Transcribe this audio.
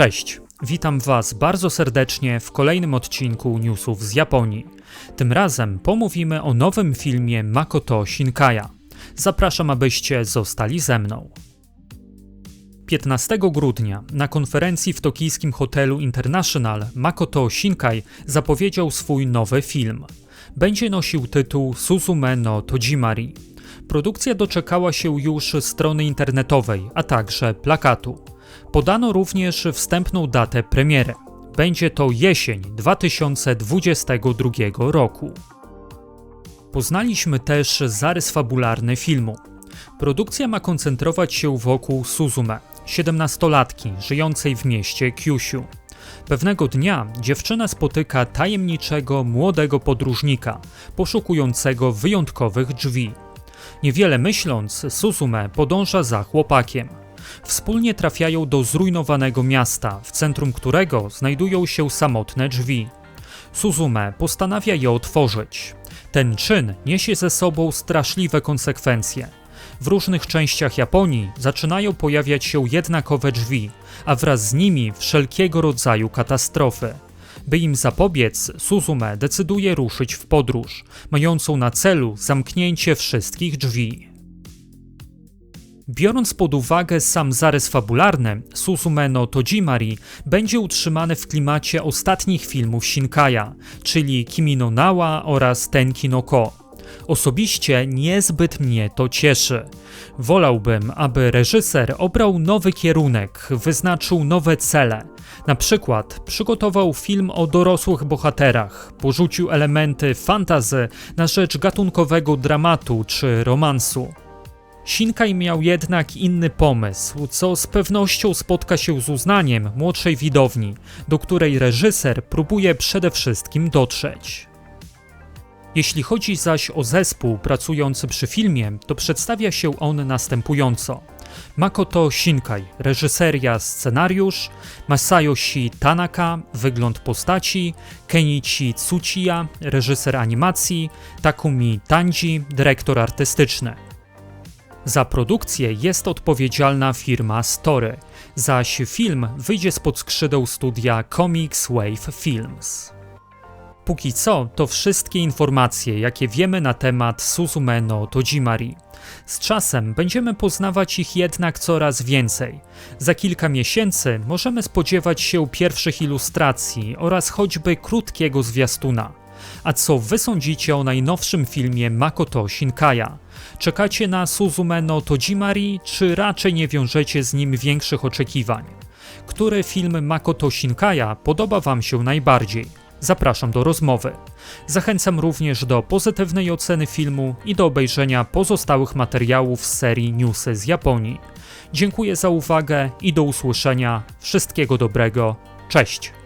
Cześć, witam Was bardzo serdecznie w kolejnym odcinku newsów z Japonii. Tym razem pomówimy o nowym filmie Makoto Shinkaya. Zapraszam, abyście zostali ze mną. 15 grudnia na konferencji w tokijskim hotelu International Makoto Shinkai zapowiedział swój nowy film. Będzie nosił tytuł Suzume no Tojimari. Produkcja doczekała się już strony internetowej, a także plakatu. Podano również wstępną datę premiery. Będzie to jesień 2022 roku. Poznaliśmy też zarys fabularny filmu. Produkcja ma koncentrować się wokół Suzume, 17-latki żyjącej w mieście Kyushu. Pewnego dnia dziewczyna spotyka tajemniczego młodego podróżnika, poszukującego wyjątkowych drzwi. Niewiele myśląc, Suzume podąża za chłopakiem. Wspólnie trafiają do zrujnowanego miasta, w centrum którego znajdują się samotne drzwi. Suzume postanawia je otworzyć. Ten czyn niesie ze sobą straszliwe konsekwencje. W różnych częściach Japonii zaczynają pojawiać się jednakowe drzwi, a wraz z nimi wszelkiego rodzaju katastrofy. By im zapobiec, Suzume decyduje ruszyć w podróż, mającą na celu zamknięcie wszystkich drzwi. Biorąc pod uwagę sam zarys fabularny, Suzume no Tojimari będzie utrzymany w klimacie ostatnich filmów Shinkaya, czyli Kimi no Nawa oraz Tenki no Ko. Osobiście niezbyt mnie to cieszy. Wolałbym, aby reżyser obrał nowy kierunek, wyznaczył nowe cele. Na przykład przygotował film o dorosłych bohaterach, porzucił elementy fantazy na rzecz gatunkowego dramatu czy romansu. Shinkai miał jednak inny pomysł, co z pewnością spotka się z uznaniem młodszej widowni, do której reżyser próbuje przede wszystkim dotrzeć. Jeśli chodzi zaś o zespół pracujący przy filmie, to przedstawia się on następująco. Makoto Shinkai, reżyseria, scenariusz, Masayoshi Tanaka, wygląd postaci, Kenichi Tsuchiya, reżyser animacji, Takumi Tanji, dyrektor artystyczny. Za produkcję jest odpowiedzialna firma Story, zaś film wyjdzie spod skrzydeł studia Comics Wave Films. Póki co to wszystkie informacje, jakie wiemy na temat Suzume no Tojimari. Z czasem będziemy poznawać ich jednak coraz więcej. Za kilka miesięcy możemy spodziewać się pierwszych ilustracji oraz choćby krótkiego zwiastuna. A co wy sądzicie o najnowszym filmie Makoto Shinkaya? Czekacie na Suzume no Tojimari, czy raczej nie wiążecie z nim większych oczekiwań? Który film Makoto Shinkaya podoba wam się najbardziej? Zapraszam do rozmowy. Zachęcam również do pozytywnej oceny filmu i do obejrzenia pozostałych materiałów z serii Newsy z Japonii. Dziękuję za uwagę i do usłyszenia. Wszystkiego dobrego. Cześć!